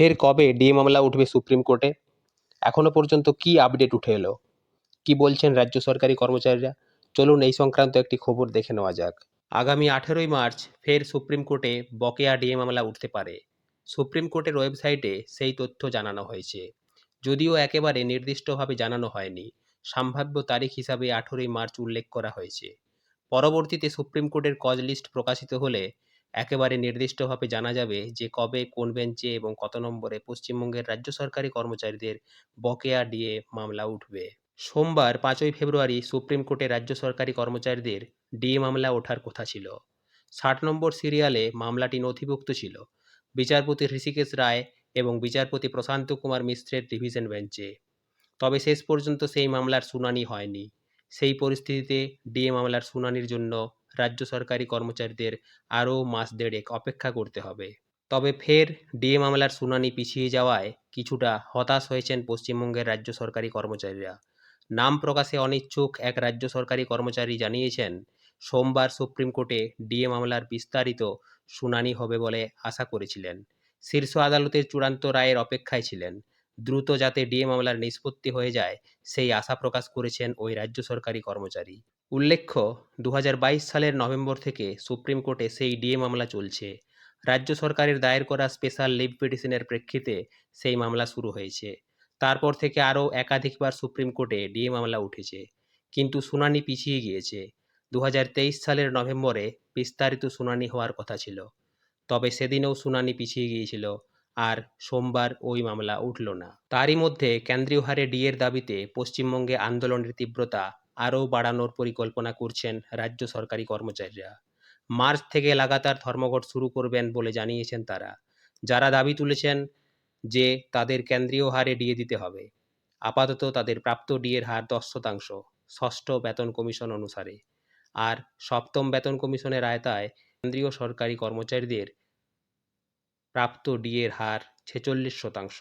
ফের কবে ডিএ মামলা উঠবে সুপ্রিম কোর্টে? এখনও পর্যন্ত কি আপডেট উঠে এলো? কি বলছেন রাজ্য সরকারি কর্মচারীরা? চলুন এই সংক্রান্ত একটি খবর দেখে নেওয়া যাক। আগামী আঠেরোই মার্চ ফের সুপ্রিম কোর্টে বকেয়া ডিএ মামলা উঠতে পারে। সুপ্রিম কোর্টের ওয়েবসাইটে সেই তথ্য জানানো হয়েছে। যদিও একেবারে নির্দিষ্টভাবে জানানো হয়নি, সম্ভাব্য তারিখ হিসাবে আঠেরোই মার্চ উল্লেখ করা হয়েছে। পরবর্তীতে সুপ্রিম কোর্টের কজ লিস্ট প্রকাশিত হলে একেবারে নির্দিষ্টভাবে জানা যাবে যে কবে, কোন বেঞ্চে এবং কত নম্বরে পশ্চিমবঙ্গের রাজ্য সরকারি কর্মচারীদের বকেয়া ডিএ মামলা উঠবে। সোমবার পাঁচই ফেব্রুয়ারি সুপ্রিম কোর্টে রাজ্য সরকারি কর্মচারীদের ডিএ মামলা ওঠার কথা ছিল। ষাট নম্বর সিরিয়ালে মামলাটি নথিভুক্ত ছিল। বিচারপতি হৃষিকেশ রায় এবং বিচারপতি প্রশান্ত কুমার মিশ্রের ডিভিশন বেঞ্চে। তবে শেষ পর্যন্ত সেই মামলার শুনানি হয়নি। সেই পরিস্থিতিতে ডিএ মামলার শুনানির জন্য রাজ্য সরকারি কর্মচারীদের আরও মাস দেড়েক অপেক্ষা করতে হবে। তবে ফের ডিএ মামলার শুনানি পিছিয়ে যাওয়ায় কিছুটা হতাশ হয়েছেন পশ্চিমবঙ্গের রাজ্য সরকারি কর্মচারীরা। নাম প্রকাশে অনিচ্ছুক এক রাজ্য সরকারি কর্মচারী জানিয়েছেন, সোমবার সুপ্রিম কোর্টে ডিএ মামলার বিস্তারিত শুনানি হবে বলে আশা করেছিলেন। শীর্ষ আদালতের চূড়ান্ত রায়ের অপেক্ষায় ছিলেন। দ্রুত যাতে ডিএ মামলার নিষ্পত্তি হয়ে যায়, সেই আশা প্রকাশ করেছেন ওই রাজ্য সরকারি কর্মচারী। উল্লেখ্য দু হাজার বাইশ সালের নভেম্বর থেকে সুপ্রিম কোর্টে সেই ডিএ মামলা চলছে। রাজ্য সরকারের দায়ের করা স্পেশাল লিভ পিটিশনের প্রেক্ষিতে সেই মামলা শুরু হয়েছে। তারপর থেকে আরও একাধিকবার সুপ্রিম কোর্টে ডিএ মামলা উঠেছে, কিন্তু শুনানি পিছিয়ে গিয়েছে। দু হাজার তেইশ সালের নভেম্বরে বিস্তারিত শুনানি হওয়ার কথা ছিল, তবে সেদিনেও শুনানি পিছিয়ে গিয়েছিল। আর সোমবার ওই মামলা উঠল না। তারই মধ্যে কেন্দ্রীয় হারে ডিএর দাবিতে পশ্চিমবঙ্গে আন্দোলনের তীব্রতা আরও বাড়ানোর পরিকল্পনা করছেন রাজ্য সরকারি কর্মচারীরা। মার্চ থেকে লাগাতার ধর্মঘট শুরু করবেন বলে জানিয়েছেন তারা। যারা দাবি তুলেছেন যে তাদের কেন্দ্রীয় হারে ডিএ দিতে হবে, আপাতত তাদের প্রাপ্ত ডিএর হার দশ শতাংশ, ষষ্ঠ বেতন কমিশন অনুসারে। আর সপ্তম বেতন কমিশনের আয়তায় কেন্দ্রীয় সরকারি কর্মচারীদের প্রাপ্ত ডিএর হার ছেচল্লিশ শতাংশ।